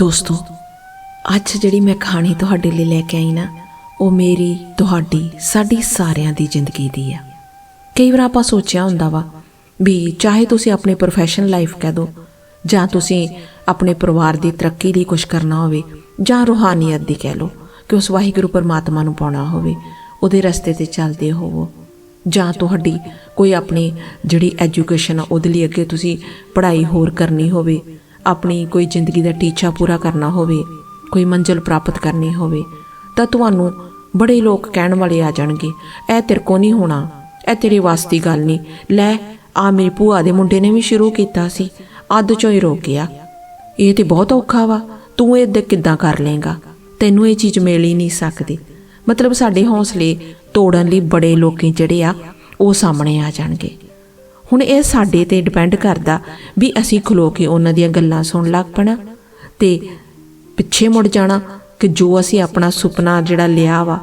ਦੋਸਤੋ, ਅੱਜ ਜਿਹੜੀ ਮੈਂ ਕਹਾਣੀ ਤੁਹਾਡੇ ਲਈ ਲੈ ਕੇ ਆਈ ਨਾ, ਉਹ ਮੇਰੀ, ਤੁਹਾਡੀ, ਸਾਡੀ ਸਾਰਿਆਂ ਦੀ ਜ਼ਿੰਦਗੀ ਦੀ ਆ। ਕਈ ਵਾਰ ਆਪਾਂ ਸੋਚਿਆ ਹੁੰਦਾ ਵਾ ਵੀ ਚਾਹੇ ਤੁਸੀਂ ਆਪਣੇ ਪ੍ਰੋਫੈਸ਼ਨਲ ਲਾਈਫ ਕਹਿ ਦੋ, ਜਾਂ ਤੁਸੀਂ ਆਪਣੇ ਪਰਿਵਾਰ ਦੀ ਤਰੱਕੀ ਲਈ ਕੁਝ ਕਰਨਾ ਹੋਵੇ, ਜਾਂ ਰੂਹਾਨੀਅਤ ਦੀ ਕਹਿ ਲਓ, ਕਿ ਉਸ ਵਾਹਿਗੁਰੂ ਪਰਮਾਤਮਾ ਨੂੰ ਪਾਉਣਾ ਹੋਵੇ, ਉਹਦੇ ਰਸਤੇ ਤੇ ਚੱਲਦੇ ਹੋਵੋ, ਜਾਂ ਤੁਹਾਡੀ ਕੋਈ ਆਪਣੀ ਜਿਹੜੀ ਐਜੂਕੇਸ਼ਨ ਆ, ਉਹਦੇ ਲਈ ਅੱਗੇ ਤੁਸੀਂ ਪੜ੍ਹਾਈ ਹੋਰ ਕਰਨੀ ਹੋਵੇ ਆਪਣੀ ਕੋਈ ਜ਼ਿੰਦਗੀ ਦਾ ਟੀਚਾ ਪੂਰਾ ਕਰਨਾ ਹੋਵੇ, ਕੋਈ ਮੰਜ਼ਿਲ ਪ੍ਰਾਪਤ ਕਰਨੀ ਹੋਵੇ, ਤਾਂ ਤੁਹਾਨੂੰ ਬੜੇ ਲੋਕ ਕਹਿਣ ਵਾਲੇ ਆ ਜਾਣਗੇ, ਇਹ ਤੇਰੇ ਕੋ ਨਹੀਂ ਹੋਣਾ, ਇਹ ਤੇਰੇ ਵਾਸਤੀ ਗੱਲ ਨਹੀਂ। ਲੈ, ਆ ਮੇਰੀ ਭੂਆ ਦੇ ਮੁੰਡੇ ਨੇ ਵੀ ਸ਼ੁਰੂ ਕੀਤਾ ਸੀ, ਅੱਧ ਚੋਂ ਹੀ ਰੁਕ ਗਿਆ। ਇਹ ਤੇ ਬਹੁਤ ਔਖਾ ਵਾ, ਤੂੰ ਇਹ ਦੇ ਕਿੱਦਾਂ ਕਰ ਲੇਗਾ ਤੈਨੂੰ ਇਹ ਚੀਜ਼ ਮਿਲ ਹੀ ਨਹੀਂ ਸਕਦੀ। ਮਤਲਬ ਸਾਡੇ ਹੌਸਲੇ ਤੋੜਨ ਲਈ ਬੜੇ ਲੋਕੀ ਜਿਹੜੇ ਆ, ਉਹ ਸਾਹਮਣੇ ਆ ਜਾਣਗੇ। ਹੁਣ ਇਹ ਸਾਡੇ ਤੇ ਡਿਪੈਂਡ ਕਰਦਾ ਵੀ ਅਸੀਂ ਖਲੋ ਕੇ ਉਹਨਾਂ ਦੀਆਂ ਗੱਲਾਂ ਸੁਣਨ ਲੱਗ ਪਣਾ ਤੇ ਪਿੱਛੇ ਮੁੜ ਜਾਣਾ ਕਿ ਜੋ ਅਸੀਂ ਆਪਣਾ ਸੁਪਨਾ ਜਿਹੜਾ ਲਿਆ ਵਾ,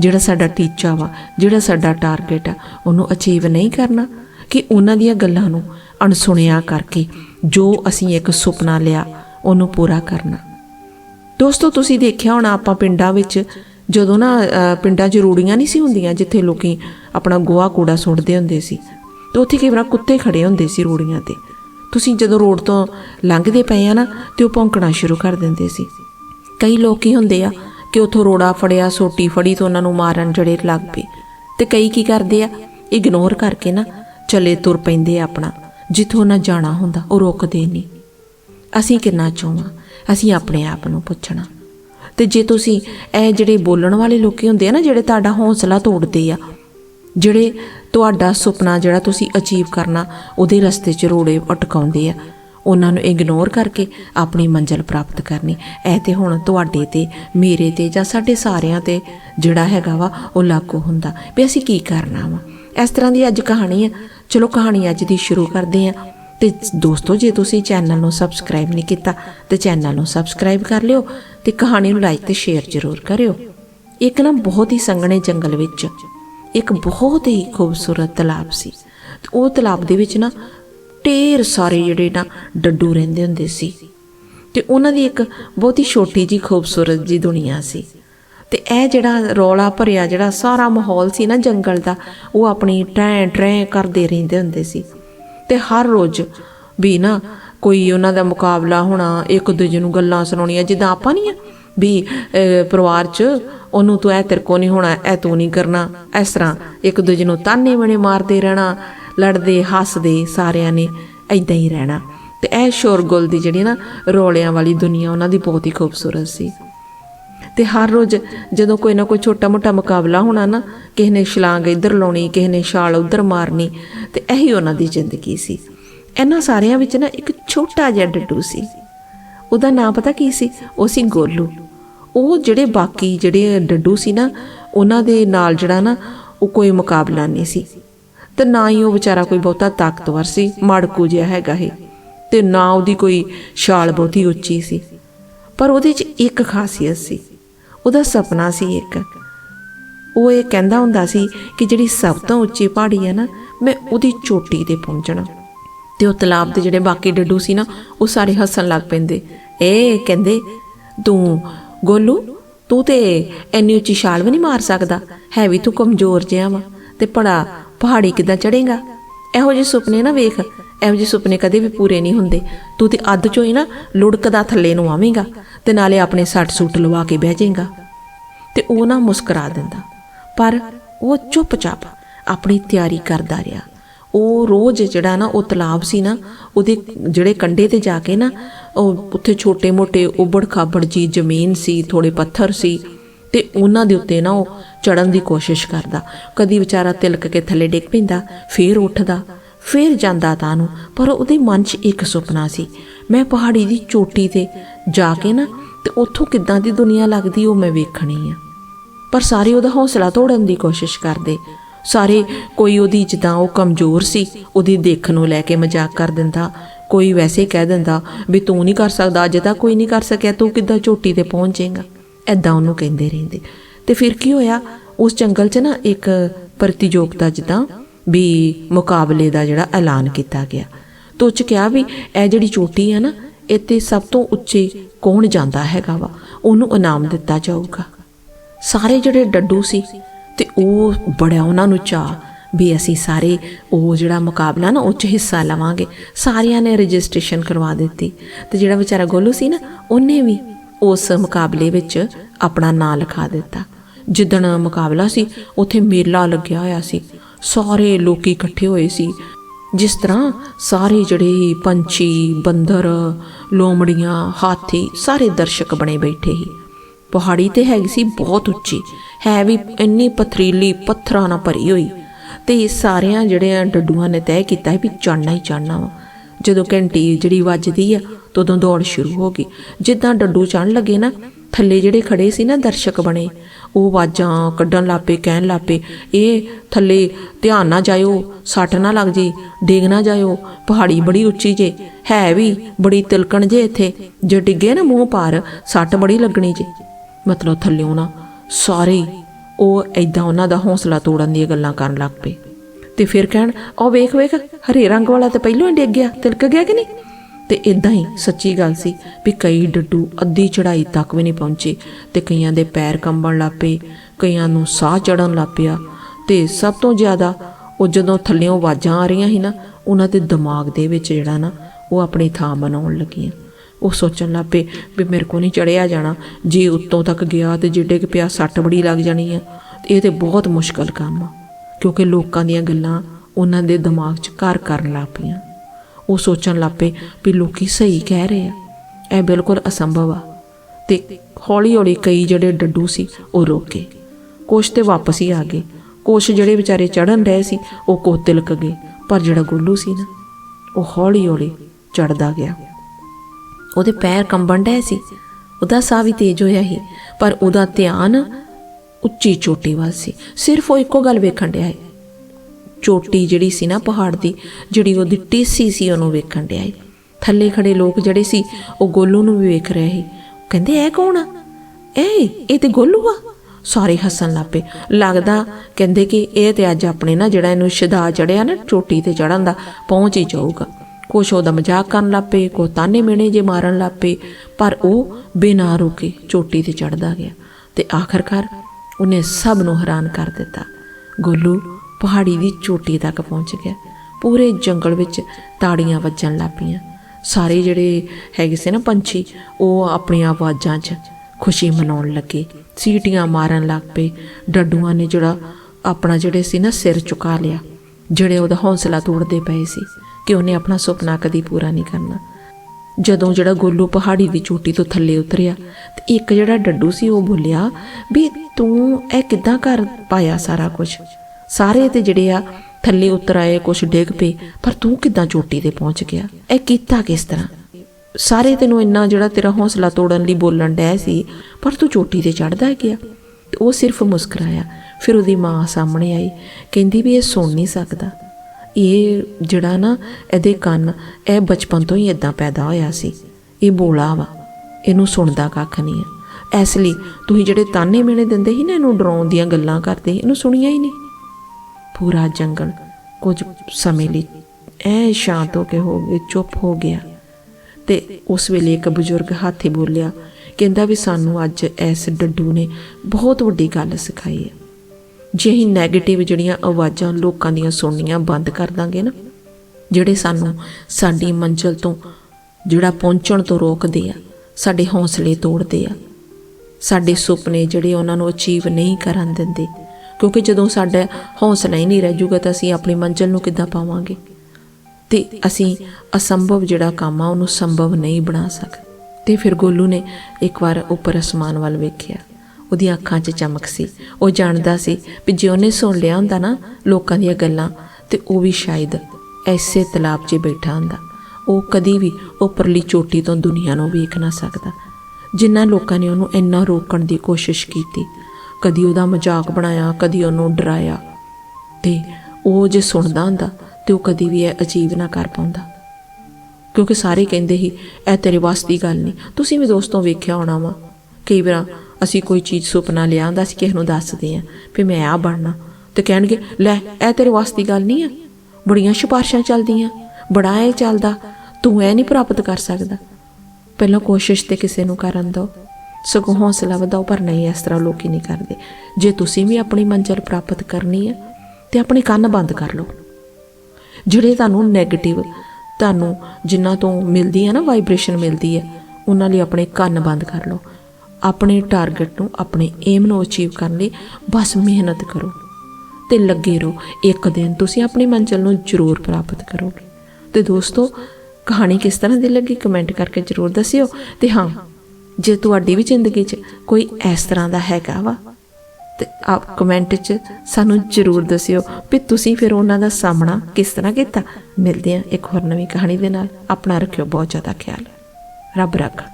ਜਿਹੜਾ ਸਾਡਾ ਟੀਚਾ ਵਾ, ਜਿਹੜਾ ਸਾਡਾ ਟਾਰਗੇਟ ਆ, ਉਹਨੂੰ ਅਚੀਵ ਨਹੀਂ ਕਰਨਾ, ਕਿ ਉਹਨਾਂ ਦੀਆਂ ਗੱਲਾਂ ਨੂੰ ਅਣਸੁਣਿਆ ਕਰਕੇ ਜੋ ਅਸੀਂ ਇੱਕ ਸੁਪਨਾ ਲਿਆ, ਉਹਨੂੰ ਪੂਰਾ ਕਰਨਾ। ਦੋਸਤੋ, ਤੁਸੀਂ ਦੇਖਿਆ ਹੋਣਾ ਆਪਾਂ ਪਿੰਡਾਂ ਵਿੱਚ ਜਦੋਂ ਨਾ ਪਿੰਡਾਂ 'ਚ ਰੂੜੀਆਂ ਨਹੀਂ ਸੀ ਹੁੰਦੀਆਂ ਜਿੱਥੇ ਲੋਕੀ ਆਪਣਾ ਗੋਹਾ ਕੂੜਾ ਸੁੱਟਦੇ ਹੁੰਦੇ ਸੀ। ਤੇ ਉੱਥੇ ਕਈ ਵਾਰ ਕੁੱਤੇ ਖੜੇ ਹੁੰਦੇ ਸੀ ਰੂੜੀਆਂ ਤੇ। ਤੁਸੀਂ ਜਦੋਂ ਰੋਡ ਤੋਂ ਲੰਘਦੇ ਪਏ ਆ ਨਾ, ਤੇ ਉਹ ਭੌਂਕਣਾ ਸ਼ੁਰੂ ਕਰ ਦਿੰਦੇ ਸੀ। ਕਈ ਲੋਕ ਕੀ ਹੁੰਦੇ ਆ ਕਿ ਉਥੋਂ ਰੋੜਾ ਫੜਿਆ, ਸੋਟੀ ਫੜੀ ਤੋਂ ਉਹਨਾਂ ਨੂੰ ਮਾਰਨ ਜੜੇ ਲੱਗ ਪਏ। ਤੇ ਕਈ ਕੀ ਕਰਦੇ ਆ ਇਗਨੋਰ ਕਰਕੇ ਨਾ ਚਲੇ ਤੁਰ ਪੈਂਦੇ ਆ ਆਪਣਾ, ਜਿੱਥੋਂ ਨਾ ਜਾਣਾ ਹੁੰਦਾ, ਉਹ ਰੁਕਦੇ ਨਹੀਂ। ਅਸੀਂ ਕਿੰਨਾ ਚਾਹੁੰਦਾ, ਅਸੀਂ ਆਪਣੇ ਆਪ ਨੂੰ ਪੁੱਛਣਾ। ਤੇ ਜੇ ਤੁਸੀਂ ਇਹ ਜਿਹੜੇ ਬੋਲਣ ਵਾਲੇ ਲੋਕੀ ਹੁੰਦੇ ਆ ਨਾ, ਜਿਹੜੇ ਤੁਹਾਡਾ ਹੌਸਲਾ ਤੋੜਦੇ ਆ ਜਿਹੜੇ ਤੁਹਾਡਾ ਸੁਪਨਾ ਜਿਹੜਾ ਤੁਸੀਂ ਅਚੀਵ ਕਰਨਾ, ਉਹਦੇ ਰਸਤੇ 'ਚ ਰੋੜੇ ਅਟਕਾਉਂਦੇ ਆ। ਉਹਨਾਂ ਨੂੰ ਇਗਨੋਰ ਕਰਕੇ ਆਪਣੀ ਮੰਜ਼ਿਲ ਪ੍ਰਾਪਤ ਕਰਨੀ। ਇਹ ਤੇ ਹੁਣ ਤੁਹਾਡੇ ਤੇ, ਮੇਰੇ ਤੇ ਜਾਂ ਸਾਡੇ ਸਾਰਿਆਂ ਤੇ ਜਿਹੜਾ ਹੈਗਾ ਵਾ, ਉਹ ਲਾਗੂ ਹੁੰਦਾ। ਵੀ ਅਸੀਂ ਕੀ ਕਰਨਾ ਵਾ? ਇਸ ਤਰ੍ਹਾਂ ਦੀ ਅੱਜ ਕਹਾਣੀ ਹੈ ਚਲੋ ਕਹਾਣੀ ਅੱਜ ਦੀ ਸ਼ੁਰੂ ਕਰਦੇ ਆ। ਤੇ ਦੋਸਤੋ, ਜੇ ਤੁਸੀਂ ਚੈਨਲ ਨੂੰ ਸਬਸਕ੍ਰਾਈਬ ਨਹੀਂ ਕੀਤਾ, ਤੇ ਚੈਨਲ ਨੂੰ ਸਬਸਕ੍ਰਾਈਬ ਕਰ ਲਿਓ ਤੇ ਕਹਾਣੀ ਨੂੰ ਲਾਈਕ ਤੇ ਸ਼ੇਅਰ ਜ਼ਰੂਰ ਕਰਿਓ। ਇੱਕ ਨਾ ਬਹੁਤ ਹੀ ਸੰਘਣੇ ਜੰਗਲ ਵਿੱਚ ਇੱਕ ਬਹੁਤ ਹੀ ਖੂਬਸੂਰਤ ਤਲਾਬ ਸੀ। ਉਹ ਤਲਾਬ ਦੇ ਵਿੱਚ ਨਾ ਢੇਰ ਸਾਰੇ ਜਿਹੜੇ ਨਾ ਡੱਡੂ ਰਹਿੰਦੇ ਹੁੰਦੇ ਸੀ। ਤੇ ਉਹਨਾਂ ਦੀ ਇੱਕ ਬਹੁਤ ਹੀ ਛੋਟੀ ਜੀ ਖੂਬਸੂਰਤ ਜੀ ਦੁਨੀਆ ਸੀ। ਤੇ ਇਹ ਜਿਹੜਾ ਰੌਲਾ ਭਰਿਆ ਜਿਹੜਾ ਸਾਰਾ ਮਾਹੌਲ ਸੀ ਨਾ ਜੰਗਲ ਦਾ, ਉਹ ਆਪਣੀ ਟੈਂ ਟੈਂ ਕਰਦੇ ਰਹਿੰਦੇ ਹੁੰਦੇ ਸੀ। ਤੇ ਹਰ ਰੋਜ਼ ਵੀ ਨਾ ਕੋਈ ਉਹਨਾਂ ਦਾ ਮੁਕਾਬਲਾ ਹੋਣਾ, ਇੱਕ ਦੂਜੇ ਨੂੰ ਗੱਲਾਂ ਸੁਣਾਉਣੀਆਂ, ਜਿੱਦਾਂ ਆਪਾਂ ਨਹੀਂ ਆ ਵੀ ਪਰਿਵਾਰ 'ਚ ਉਹਨੂੰ ਤੂੰ ਇਹ ਤੇਰੇ ਕੋ ਨਹੀਂ ਹੋਣਾ, ਇਹ ਤੂੰ ਨਹੀਂ ਕਰਨਾ। ਇਸ ਤਰ੍ਹਾਂ ਇੱਕ ਦੂਜੇ ਨੂੰ ਤਾਨੇ ਬਣੇ ਮਾਰਦੇ ਰਹਿਣਾ, ਲੜਦੇ, ਹੱਸਦੇ ਸਾਰਿਆਂ ਨੇ ਐਦਾਂ ਹੀ ਰਹਿਣਾ। ਤੇ ਇਹ ਸ਼ੋਰਗੁਲ ਦੀ ਜਿਹੜੀ ਨਾ ਰੋਲਿਆਂ ਵਾਲੀ ਦੁਨੀਆ, ਉਹਨਾਂ ਦੀ ਬਹੁਤ ਹੀ ਖੂਬਸੂਰਤ ਸੀ। ਤੇ ਹਰ ਰੋਜ਼ ਜਦੋਂ ਕੋਈ ਨਾ ਕੋਈ ਛੋਟਾ-ਮੋਟਾ ਮੁਕਾਬਲਾ ਹੋਣਾ ਨਾ, ਕਿਸੇ ਨੇ ਛਲਾਂਗ ਇੱਧਰ ਲਾਉਣੀ, ਕਿਸੇ ਨੇ ਛਾਲ ਉੱਧਰ ਮਾਰਨੀ, ਤੇ ਇਹੀ ਉਹਨਾਂ ਦੀ ਜ਼ਿੰਦਗੀ ਸੀ। ਇਹਨਾਂ ਸਾਰਿਆਂ ਵਿੱਚ ਨਾ ਇੱਕ ਛੋਟਾ ਜਿਹਾ ਡੱਡੂ ਸੀ। ਉਹਦਾ ਨਾਮ ਪਤਾ ਕੀ ਸੀ? ਉਹ ਸੀ ਗੋਲੂ। ਉਹ ਜਿਹੜੇ ਬਾਕੀ ਜਿਹੜੇ ਡੱਡੂ ਸੀ ਨਾ, ਉਹਨਾਂ ਦੇ ਨਾਲ ਜਿਹੜਾ ਨਾ, ਉਹ ਕੋਈ ਮੁਕਾਬਲਾ ਨਹੀਂ ਸੀ। ਤੇ ਨਾ ਹੀ ਉਹ ਵਿਚਾਰਾ ਕੋਈ ਬਹੁਤਾ ਤਾਕਤਵਰ ਸੀ, ਮੜਕੂ ਜਿਹਾ ਹੈਗਾ ਇਹ। ਤੇ ਨਾ ਉਹਦੀ ਕੋਈ ਛਾਲ ਬਹੁਤੀ ਉੱਚੀ ਸੀ। ਪਰ ਉਹਦੇ 'ਚ ਇੱਕ ਖਾਸੀਅਤ ਸੀ, ਉਹਦਾ ਸੁਪਨਾ ਸੀ ਇੱਕ। ਉਹ ਇਹ ਕਹਿੰਦਾ ਹੁੰਦਾ ਸੀ ਕਿ ਜਿਹੜੀ ਸਭ ਤੋਂ ਉੱਚੀ ਪਹਾੜੀ ਹੈ ਨਾ, ਮੈਂ ਉਹਦੀ ਚੋਟੀ ਤੇ ਪਹੁੰਚਣਾ। ਤੇ ਉਹ ਤਲਾਬ ਦੇ ਜਿਹੜੇ ਬਾਕੀ ਡੱਡੂ ਸੀ ਨਾ, ਉਹ ਸਾਰੇ ਹੱਸਣ ਲੱਗ ਪੈਂਦੇ। ਇਹ ਕਹਿੰਦੇ, ਤੂੰ ਗੋਲੂ, ਤੂੰ ਤੇ ਇੰਨੀ ਉੱਚੀ ਛਾਲ ਵੀ ਨਹੀਂ ਮਾਰ ਸਕਦਾ। ਹੈ ਵੀ ਤੂੰ ਕਮਜ਼ੋਰ ਜਿਹਾ ਵਾ ਤੇ ਪੜਾ ਪਹਾੜੀ ਕਿੱਦਾਂ ਚੜੇਗਾ ਇਹੋ ਜਿਹੇ ਸੁਪਨੇ ਨਾ ਵੇਖ, ਇਹੋ ਜਿਹੇ ਸੁਪਨੇ ਕਦੇ ਵੀ ਪੂਰੇ ਨਹੀਂ ਹੁੰਦੇ। ਤੂੰ ਤੇ ਅੱਧ ਚੋਂ ਹੀ ਨਾ ਲੁੜਕਦਾ ਥੱਲੇ ਨੂੰ ਆਵੇਂਗਾ ਤੇ ਨਾਲੇ ਆਪਣੇ ਸੱਟ ਸੂਟ ਲਵਾ ਕੇ ਬਹਿ ਜਾਏਗਾ। ਤੇ ਉਹ ਨਾ ਮੁਸਕਰਾ ਦਿੰਦਾ, ਪਰ ਉਹ ਚੁੱਪਚਾਪ ਆਪਣੀ ਤਿਆਰੀ ਕਰਦਾ ਰਿਹਾ। ਉਹ ਰੋਜ਼ ਜਿਹੜਾ ਨਾ ਉਹ ਤਲਾਬ ਸੀ ਨਾ, ਉਹਦੇ ਜਿਹੜੇ ਕੰਢੇ ਤੇ ਜਾ ਕੇ ਨਾ, ਉਹ ਉੱਥੇ ਛੋਟੇ-ਮੋਟੇ ਉਬੜ ਖਾਬੜ ਜੀ ਜ਼ਮੀਨ ਸੀ ਥੋੜੇ ਪੱਥਰ ਸੀ, ਤੇ ਉਹਨਾਂ ਦੇ ਉੱਤੇ ਨਾ ਉਹ ਚੜਨ ਦੀ ਕੋਸ਼ਿਸ਼ ਕਰਦਾ। ਕਦੀ ਵਿਚਾਰਾ ਤਿਲਕ ਕੇ ਥੱਲੇ ਡਿੱਗ ਪੈਂਦਾ, ਫੇਰ ਉੱਠਦਾ, ਫੇਰ ਜਾਂਦਾ ਤਾਂ ਨੂੰ, ਪਰ ਉਹਦੇ ਮਨ 'ਚ ਇੱਕ ਸੁਪਨਾ ਸੀ। ਮੈਂ ਪਹਾੜੀ ਦੀ ਚੋਟੀ ਤੇ ਜਾ ਕੇ ਨਾ, ਤੇ ਉੱਥੋਂ ਕਿੱਦਾਂ ਦੀ ਦੁਨੀਆ ਲੱਗਦੀ ਉਹ ਮੈਂ ਵੇਖਣੀ ਆ। ਪਰ ਸਾਰੇ ਉਹਦਾ ਹੌਸਲਾ ਤੋੜਨ ਦੀ ਕੋਸ਼ਿਸ਼ ਕਰਦੇ। ਸਾਰੇ ਕੋਈ ਉਹਦੀ ਜਿੱਦਾਂ ਉਹ ਕਮਜ਼ੋਰ ਸੀ, ਉਹਦੀ ਦੇਖ ਨੂੰ ਲੈ ਕੇ ਮਜ਼ਾਕ ਕਰ ਦਿੰਦਾ, ਕੋਈ ਵੈਸੇ ਕਹਿ ਦਿੰਦਾ ਵੀ ਤੂੰ ਨਹੀਂ ਕਰ ਸਕਦਾ, ਅੱਜ ਤਾਂ ਕੋਈ ਨਹੀਂ ਕਰ ਸਕਿਆ, ਤੂੰ ਕਿੱਦਾਂ ਚੋਟੀ ਤੇ ਪਹੁੰਚੇਗਾ ਐਦਾਂ ਉਹਨੂੰ ਕਹਿੰਦੇ ਰਹਿੰਦੇ। ਤੇ ਫਿਰ ਕੀ ਹੋਇਆ, ਉਸ ਜੰਗਲ 'ਚ ਨਾ ਇੱਕ ਪ੍ਰਤੀਯੋਗਤਾ ਜਿੱਦਾਂ ਵੀ ਮੁਕਾਬਲੇ ਦਾ ਜਿਹੜਾ ਐਲਾਨ ਕੀਤਾ ਗਿਆ। ਤੋ ਚ ਕਿਹਾ ਵੀ ਇਹ ਜਿਹੜੀ ਚੋਟੀ ਹੈ ਨਾ, ਇੱਥੇ ਸਭ ਤੋਂ ਉੱਚੇ ਕੌਣ ਜਾਂਦਾ ਹੈਗਾ ਵਾ? ਉਹਨੂੰ ਇਨਾਮ ਦਿੱਤਾ ਜਾਊਗਾ। ਸਾਰੇ ਜਿਹੜੇ ਡੱਡੂ ਸੀ ਤੇ ਉਹ ਬੜਾ ਉਹਨਾਂ ਨੂੰ ਚਾਹ ਵੀ ਅਸੀਂ ਸਾਰੇ ਉਹ ਜਿਹੜਾ ਮੁਕਾਬਲਾ ਨਾ, ਉਹ 'ਚ ਹਿੱਸਾ ਲਵਾਂਗੇ। ਸਾਰਿਆਂ ਨੇ ਰਜਿਸਟ੍ਰੇਸ਼ਨ ਕਰਵਾ ਦਿੱਤੀ। ਤੇ ਜਿਹੜਾ ਵਿਚਾਰਾ ਗੋਲੂ ਸੀ ਨਾ, ਉਹਨੇ ਵੀ ਉਸ ਮੁਕਾਬਲੇ ਵਿੱਚ ਆਪਣਾ ਨਾਂ ਲਿਖਾ ਦਿੱਤਾ। ਜਿੱਦਣ ਮੁਕਾਬਲਾ ਸੀ, ਉੱਥੇ ਮੇਲਾ ਲੱਗਿਆ ਹੋਇਆ ਸੀ। ਸਾਰੇ ਲੋਕੀ ਇਕੱਠੇ ਹੋਏ ਸੀ। ਜਿਸ ਤਰ੍ਹਾਂ ਸਾਰੇ ਜਿਹੜੇ ਪੰਛੀ, ਬੰਦਰ, ਲੋਮੜੀਆਂ, ਹਾਥੀ ਸਾਰੇ ਦਰਸ਼ਕ ਬਣੇ ਬੈਠੇ ਸੀ। ਪਹਾੜੀ ਤੇ ਹੈਗੀ ਸੀ, ਬਹੁਤ ਉੱਚੀ। ਹੈ ਵੀ ਇੰਨੀ ਪਥਰੀਲੀ ਪੱਥਰਾਂ ਨਾਲ ਭਰੀ ਹੋਈ ਤੇ ਇਹ ਸਾਰਿਆਂ ਜਿਹੜਿਆਂ ਡੱਡੂਆਂ ਨੇ ਤੈਅ ਕੀਤਾ ਵੀ ਚੜਨਾ ਹੀ ਚੜਨਾ ਵਾ। ਜਦੋਂ ਘੰਟੀ ਜਿਹੜੀ ਵੱਜਦੀ ਆ ਤਦੋਂ ਦੌੜ ਸ਼ੁਰੂ ਹੋ ਗਈ। ਜਿੱਦਾਂ ਡੱਡੂ ਚੜਨ ਲੱਗੇ ਨਾ, ਥੱਲੇ ਜਿਹੜੇ ਖੜੇ ਸੀ ਨਾ ਦਰਸ਼ਕ ਬਣੇ, ਉਹ ਆਵਾਜ਼ਾਂ ਕੱਢਣ ਲੱਪੇ, ਕਹਿਣ ਲੱਪੇ, ਇਹ ਥੱਲੇ ਧਿਆਨ ਨਾ ਜਾਇਓ, ਸੱਟ ਨਾ ਲੱਗ ਜੇ, ਡਿੱਗ ਨਾ ਜਾਇਓ, ਪਹਾੜੀ ਬੜੀ ਉੱਚੀ ਜੇ, ਹੈ ਵੀ ਬੜੀ ਤਿਲਕਣ ਜੇ ਇੱਥੇ, ਜੇ ਡਿੱਗੇ ਨਾ ਮੂੰਹ ਪਾਰ, ਸੱਟ ਬੜੀ ਲੱਗਣੀ ਜੇ। ਮਤਲਬ ਥੱਲਿਓਂ ਨਾ ਸਾਰੇ ਉਹ ਐਦਾਂ ਉਹਨਾਂ ਦਾ ਹੌਸਲਾ ਤੋੜਨ ਦੀਆਂ ਗੱਲਾਂ ਕਰਨ ਲੱਗ ਪਏ। ਤੇ ਫਿਰ ਕਹਿਣ ਉਹ ਵੇਖ ਵੇਖ, ਹਰੇ ਰੰਗ ਵਾਲਾ ਤਾਂ ਪਹਿਲੋਂ ਹੀ ਡਿੱਗ ਗਿਆ, ਤਿਲਕ ਗਿਆ ਕਿ ਨਹੀਂ? ਤੇ ਇਦਾਂ ਹੀ ਸੱਚੀ ਗੱਲ ਸੀ ਵੀ ਕਈ ਡੱਡੂ ਅੱਧੀ ਚੜਾਈ ਤੱਕ ਵੀ ਨਹੀਂ ਪਹੁੰਚੇ ਤੇ ਕਈਆਂ ਦੇ ਪੈਰ ਕੰਬਣ ਲੱਪੇ ਕਈਆਂ ਨੂੰ ਸਾਹ ਚੜਨ ਲੱਪਿਆ ਤੇ ਸਭ ਤੋਂ ਜ਼ਿਆਦਾ ਉਹ ਜਦੋਂ ਥੱਲਿਓਂ ਆਵਾਜ਼ਾਂ ਆ ਰਹੀਆਂ ਸੀ ਨਾ, ਉਹਨਾਂ ਦੇ ਦਿਮਾਗ ਦੇ ਵਿੱਚ ਜਿਹੜਾ ਨਾ ਉਹ ਆਪਣੀ ਥਾਂ ਬਣਾਉਣ ਲੱਗੀਆਂ। ਉਹ ਸੋਚਣ ਲੱਗ ਪਏ ਵੀ ਮੇਰੇ ਕੋ ਨਹੀਂ ਚੜਿਆ ਜਾਣਾ। ਜੇ ਉੱਤੋਂ ਤੱਕ ਗਿਆ ਤੇ ਜੇ ਡਿੱਗ ਪਿਆ, ਸੱਟ ਬੜੀ ਲੱਗ ਜਾਣੀ ਆ। ਇਹ ਤੇ ਬਹੁਤ ਮੁਸ਼ਕਲ ਕੰਮ ਆ, ਕਿਉਂਕਿ ਲੋਕਾਂ ਦੀਆਂ ਗੱਲਾਂ ਉਹਨਾਂ ਦੇ ਦਿਮਾਗ 'ਚ ਘਰ ਕਰਨ ਲੱਗ ਪਈਆਂ। ਉਹ ਸੋਚਣ ਲੱਗ ਪਏ ਵੀ ਲੋਕੀ ਸਹੀ ਕਹਿ ਰਹੇ ਆ। ਇਹ ਬਿਲਕੁਲ ਅਸੰਭਵ ਆ। ਤੇ ਹੌਲੀ ਹੌਲੀ ਕਈ ਜਿਹੜੇ ਡੱਡੂ ਸੀ, ਉਹ ਰੋਕੇ ਕੁਛ ਤੇ ਵਾਪਸ ਹੀ ਆ ਗਏ। ਕੁਛ ਜਿਹੜੇ ਵਿਚਾਰੇ ਚੜਨ ਰਹੇ ਸੀ, ਉਹ ਕੋ ਤਿਲਕ ਗਏ। ਪਰ ਜਿਹੜਾ ਗੋਲੂ ਸੀ ਨਾ, ਉਹ ਹੌਲੀ ਹੌਲੀ ਚੜਦਾ ਗਿਆ। ਉਹਦੇ ਪੈਰ ਕੰਬਣ ਡਏ ਸੀ। ਉਹਦਾ ਸਾਹ ਵੀ ਤੇਜ਼ ਹੋਇਆ ਸੀ, ਪਰ ਉਹਦਾ ਧਿਆਨ ਉੱਚੀ ਚੋਟੀ ਵੱਲ ਸੀ। ਸਿਰਫ ਉਹ ਇੱਕੋ ਗੱਲ ਵੇਖਣ ਡਿਆ ਹੈ ਚੋਟੀ ਜਿਹੜੀ ਸੀ ਨਾ ਪਹਾੜ ਦੀ, ਜਿਹੜੀ ਉਹਦੀ ਟੀਸੀ ਸੀ, ਉਹਨੂੰ ਵੇਖਣ ਡਿਆ ਹੈ ਥੱਲੇ ਖੜੇ ਲੋਕ ਜਿਹੜੇ ਸੀ, ਉਹ ਗੋਲੂ ਨੂੰ ਵੀ ਵੇਖ ਰਹੇ ਸੀ। ਕਹਿੰਦੇ, ਇਹ ਕੌਣ ਆ? ਇਹ ਇਹ ਤੇ ਗੋਲੂ ਆ? ਸਾਰੇ ਹੱਸਣ ਲੱਪੇ ਲੱਗਦਾ ਕਹਿੰਦੇ ਕਿ ਇਹ ਤੇ ਅੱਜ ਆਪਣੇ ਨਾ ਜਿਹੜਾ ਇਹਨੂੰ ਸ਼ਿਦਾ ਚੜਿਆ ਨਾ, ਚੋਟੀ ਤੇ ਚੜਨ ਦਾ, ਪਹੁੰਚ ਹੀ ਜਾਊਗਾ। ਕੁਛ ਉਹਦਾ ਮਜ਼ਾਕ ਕਰਨ ਲੱਪੇ ਕੋ ਤਾਨੇ ਮਿਹਣੇ ਜੇ ਮਾਰਨ ਲੱਪੇ ਪਰ ਉਹ ਬਿਨਾਂ ਰੁਕੇ ਚੋਟੀ ਤੇ ਚੜਦਾ ਗਿਆ ਤੇ ਆਖਰਕਾਰ ਉਹਨੇ ਸਭ ਨੂੰ ਹੈਰਾਨ ਕਰ ਦਿੱਤਾ। ਗੋਲੂ ਪਹਾੜੀ ਦੀ ਚੋਟੀ ਤੱਕ ਪਹੁੰਚ ਗਿਆ। ਪੂਰੇ ਜੰਗਲ ਵਿੱਚ ਤਾੜੀਆਂ ਵੱਜਣ ਲੱਪੀਆਂ ਸਾਰੇ ਜਿਹੜੇ ਹੈਗੇ ਸੀ ਨਾ ਪੰਛੀ, ਉਹ ਆਪਣੀਆਂ ਆਵਾਜ਼ਾਂ 'ਚ ਖੁਸ਼ੀ ਮਨਾਉਣ ਲੱਗੇ। ਸੀਟੀਆਂ ਮਾਰਨ ਲੱਗ ਪਏ। ਡੱਡੂਆਂ ਨੇ ਜਿਹੜਾ ਆਪਣਾ ਜਿਹੜੇ ਸੀ ਨਾ ਸਿਰ ਚੁਕਾ ਲਿਆ, ਜਿਹੜੇ ਉਹਦਾ ਹੌਸਲਾ ਤੋੜਦੇ ਪਏ ਸੀ। ਕਿ ਉਹਨੇ ਆਪਣਾ ਸੁਪਨਾ ਕਦੀ ਪੂਰਾ ਨਹੀਂ ਕਰਨਾ। ਜਦੋਂ ਜਿਹੜਾ ਗੋਲੂ ਪਹਾੜੀ ਦੀ ਚੋਟੀ ਤੋਂ ਥੱਲੇ ਉਤਰਿਆ, ਤੇ ਇੱਕ ਜਿਹੜਾ ਡੱਡੂ ਸੀ ਉਹ ਬੋਲਿਆ, ਵੀ ਤੂੰ ਇਹ ਕਿੱਦਾਂ ਕਰ ਪਾਇਆ ਸਾਰਾ ਕੁਝ ਸਾਰੇ ਤੇ ਜਿਹੜੇ ਆ ਥੱਲੇ ਉਤਰ ਆਏ ਕੁਝ ਡਿੱਗ ਪਏ, ਪਰ ਤੂੰ ਕਿੱਦਾਂ ਚੋਟੀ ਤੇ ਪਹੁੰਚ ਗਿਆ? ਇਹ ਕੀਤਾ ਕਿਸ ਤਰ੍ਹਾਂ? ਸਾਰੇ ਤੈਨੂੰ ਇੰਨਾ ਜਿਹੜਾ ਤੇਰਾ ਹੌਸਲਾ ਤੋੜਨ ਲਈ ਬੋਲਣ ਡੈ ਸੀ, ਪਰ ਤੂੰ ਚੋਟੀ ਤੇ ਚੜਦਾ ਗਿਆ। ਤੇ ਉਹ ਸਿਰਫ ਮੁਸਕਰਾਇਆ। ਫਿਰ ਉਹਦੀ ਮਾਂ ਸਾਹਮਣੇ ਆਈ, ਕਹਿੰਦੀ ਵੀ ਇਹ ਸੁਣ ਨਹੀਂ ਸਕਦਾ। ਇਹ ਜਿਹੜਾ ਨਾ ਇਹਦੇ ਕੰਨ ਇਹ ਬਚਪਨ ਤੋਂ ਹੀ ਇਦਾਂ ਪੈਦਾ ਹੋਇਆ ਸੀ। ਇਹ ਬੋਲਾ ਵਾ ਇਹਨੂੰ ਸੁਣਦਾ ਕੱਖ ਨਹੀਂ ਹੈ ਇਸ ਲਈ ਤੁਸੀਂ ਜਿਹੜੇ ਤਾਨੇ ਮੇਣੇ ਦਿੰਦੇ ਸੀ ਨਾ ਇਹਨੂੰ ਡਰਾਉਣ ਦੀਆਂ ਗੱਲਾਂ ਕਰਦੇ ਸੀ, ਇਹਨੂੰ ਸੁਣੀਆਂ ਹੀ ਨਹੀਂ। ਪੂਰਾ ਜੰਗਲ ਕੁਝ ਸਮੇਂ ਲਈ ਐ ਸ਼ਾਂਤ ਹੋ ਕੇ ਹੋ ਗਏ ਚੁੱਪ ਹੋ ਗਿਆ। ਤੇ ਉਸ ਵੇਲੇ ਇੱਕ ਬਜ਼ੁਰਗ ਹਾਥੀ ਬੋਲਿਆ ਕਹਿੰਦਾ ਵੀ ਸਾਨੂੰ ਅੱਜ ਇਸ ਡੱਡੂ ਨੇ ਬਹੁਤ ਵੱਡੀ ਗੱਲ ਸਿਖਾਈ ਹੈ। ਜੇ ਅਸੀਂ 네ਗੇਟਿਵ ਜਿਹੜੀਆਂ ਆਵਾਜ਼ਾਂ ਲੋਕਾਂ ਦੀਆਂ ਸੁਣਨੀਆਂ ਬੰਦ ਕਰ ਦਾਂਗੇ ਨਾ, ਜਿਹੜੇ ਸਾਨੂੰ ਸਾਡੀ ਮੰਜ਼ਿਲ ਤੋਂ ਜਿਹੜਾ ਪਹੁੰਚਣ ਤੋਂ ਰੋਕਦੇ ਆ, ਸਾਡੇ ਹੌਸਲੇ ਤੋੜਦੇ ਆ, ਸਾਡੇ ਸੁਪਨੇ ਜਿਹੜੇ ਉਹਨਾਂ ਨੂੰ ਅਚੀਵ ਨਹੀਂ ਕਰਨ ਦਿੰਦੇ, ਕਿਉਂਕਿ ਜਦੋਂ ਸਾਡਾ ਹੌਸਲਾ ਹੀ ਨਹੀਂ ਰਹਿ ਜੂਗਾ ਤਾਂ ਅਸੀਂ ਆਪਣੀ ਮੰਜ਼ਿਲ ਨੂੰ ਕਿੱਦਾਂ ਪਾਵਾਂਗੇ? ਤੇ ਅਸੀਂ ਅਸੰਭਵ ਜਿਹੜਾ ਕੰਮ ਆ, ਉਹਨੂੰ ਸੰਭਵ ਨਹੀਂ ਬਣਾ ਸਕਦੇ। ਤੇ ਫਿਰ ਗੋਲੂ ਨੇ ਇੱਕ ਵਾਰ ਉੱਪਰ ਅਸਮਾਨ ਵੱਲ ਵੇਖਿਆ। ਉਹਦੀਆਂ ਅੱਖਾਂ 'ਚ ਚਮਕ ਸੀ। ਉਹ ਜਾਣਦਾ ਸੀ ਵੀ ਜੇ ਉਹਨੇ ਸੁਣ ਲਿਆ ਹੁੰਦਾ ਨਾ ਲੋਕਾਂ ਦੀਆਂ ਗੱਲਾਂ, ਤੇ ਉਹ ਵੀ ਸ਼ਾਇਦ ਐਸੇ ਤਲਾਬ 'ਚ ਬੈਠਾ ਹੁੰਦਾ। ਉਹ ਕਦੀ ਵੀ ਉੱਪਰਲੀ ਚੋਟੀ ਤੋਂ ਦੁਨੀਆ ਨੂੰ ਵੇਖ ਨਾ ਸਕਦਾ। ਜਿਨ੍ਹਾਂ ਲੋਕਾਂ ਨੇ ਉਹਨੂੰ ਇੰਨਾ ਰੋਕਣ ਦੀ ਕੋਸ਼ਿਸ਼ ਕੀਤੀ, ਕਦੀ ਉਹਦਾ ਮਜ਼ਾਕ ਬਣਾਇਆ, ਕਦੀ ਉਹਨੂੰ ਡਰਾਇਆ, ਤੇ ਉਹ ਜੇ ਸੁਣਦਾ ਹੁੰਦਾ, ਤੇ ਉਹ ਕਦੀ ਵੀ ਇਹ ਅਚੀਵ ਨਾ ਕਰ ਪਾਉਂਦਾ। ਕਿਉਂਕਿ ਸਾਰੇ ਕਹਿੰਦੇ ਸੀ, ਇਹ ਤੇਰੇ ਵੱਸ ਦੀ ਗੱਲ ਨਹੀਂ। ਤੁਸੀਂ ਵੀ ਦੋਸਤੋਂ ਵੇਖਿਆ ਹੋਣਾ ਵਾ। ਕਈ ਵਾਰ ਅਸੀਂ ਕੋਈ ਚੀਜ਼ ਸੁਪਨਾ ਲਿਆ ਹੁੰਦਾ ਅਸੀਂ ਕਿਸੇ ਨੂੰ ਦੱਸਦੇ ਆ ਵੀ ਮੈਂ ਆ ਬਣਨਾ। ਤੇ ਕਹਿਣਗੇ, ਲੈ, ਇਹ ਤੇਰੇ ਵਾਸਤੇ ਗੱਲ ਨਹੀਂ ਆ। ਬੜੀਆਂ ਸਿਫਾਰਸ਼ਾਂ ਚੱਲਦੀਆਂ, ਬੜਾ ਇਹ ਚੱਲਦਾ, ਤੂੰ ਇਹ ਨਹੀਂ ਪ੍ਰਾਪਤ ਕਰ ਸਕਦਾ। ਪਹਿਲਾਂ ਕੋਸ਼ਿਸ਼ ਤੇ ਕਿਸੇ ਨੂੰ ਕਰਨ ਦਿਓ। ਸਗੋਂ ਹੌਸਲਾ ਵਧਾਓ, ਪਰ ਨਹੀਂ, ਇਸ ਤਰ੍ਹਾਂ ਲੋਕੀ ਨਹੀਂ ਕਰਦੇ। ਜੇ ਤੁਸੀਂ ਵੀ ਆਪਣੀ ਮੰਜ਼ਿਲ ਪ੍ਰਾਪਤ ਕਰਨੀ ਹੈ, ਤੇ ਆਪਣੇ ਕੰਨ ਬੰਦ ਕਰ ਲਓ। ਜਿਹੜੇ ਤੁਹਾਨੂੰ 네ਗੇਟਿਵ ਤੁਹਾਨੂੰ ਜਿਨ੍ਹਾਂ ਤੋਂ ਮਿਲਦੀ ਹੈ ਨਾ ਵਾਈਬ੍ਰੇਸ਼ਨ ਮਿਲਦੀ ਹੈ, ਉਹਨਾਂ ਲਈ ਆਪਣੇ ਕੰਨ ਬੰਦ ਕਰ ਲਓ। ਆਪਣੇ ਟਾਰਗੇਟ ਨੂੰ, ਆਪਣੇ ਏਮ ਨੂੰ ਅਚੀਵ ਕਰਨ ਲਈ ਬਸ ਮਿਹਨਤ ਕਰੋ ਤੇ ਲੱਗੇ ਰਹੋ। ਇੱਕ ਦਿਨ ਤੁਸੀਂ ਆਪਣੀ ਮੰਜ਼ਿਲ ਨੂੰ ਜ਼ਰੂਰ ਪ੍ਰਾਪਤ ਕਰੋਗੇ। ਤੇ ਦੋਸਤੋ, ਕਹਾਣੀ ਕਿਸ ਤਰ੍ਹਾਂ ਦੀ ਲੱਗੀ ਕਮੈਂਟ ਕਰਕੇ ਜ਼ਰੂਰ ਦੱਸਿਓ। ਤੇ ਹਾਂ, ਜੇ ਤੁਹਾਡੀ ਵੀ ਜ਼ਿੰਦਗੀ 'ਚ ਕੋਈ ਇਸ ਤਰ੍ਹਾਂ ਦਾ ਹੈਗਾ ਵਾ, ਤੇ ਆਪ ਕਮੈਂਟ 'ਚ ਸਾਨੂੰ ਜ਼ਰੂਰ ਦੱਸਿਓ ਵੀ ਤੁਸੀਂ ਫਿਰ ਉਹਨਾਂ ਦਾ ਸਾਹਮਣਾ ਕਿਸ ਤਰ੍ਹਾਂ ਕੀਤਾ। ਮਿਲਦੇ ਹਾਂ ਇੱਕ ਹੋਰ ਨਵੀਂ ਕਹਾਣੀ ਦੇ ਨਾਲ। ਆਪਣਾ ਰੱਖਿਓ ਬਹੁਤ ਜ਼ਿਆਦਾ ਖਿਆਲ। ਰੱਬ ਰੱਖ।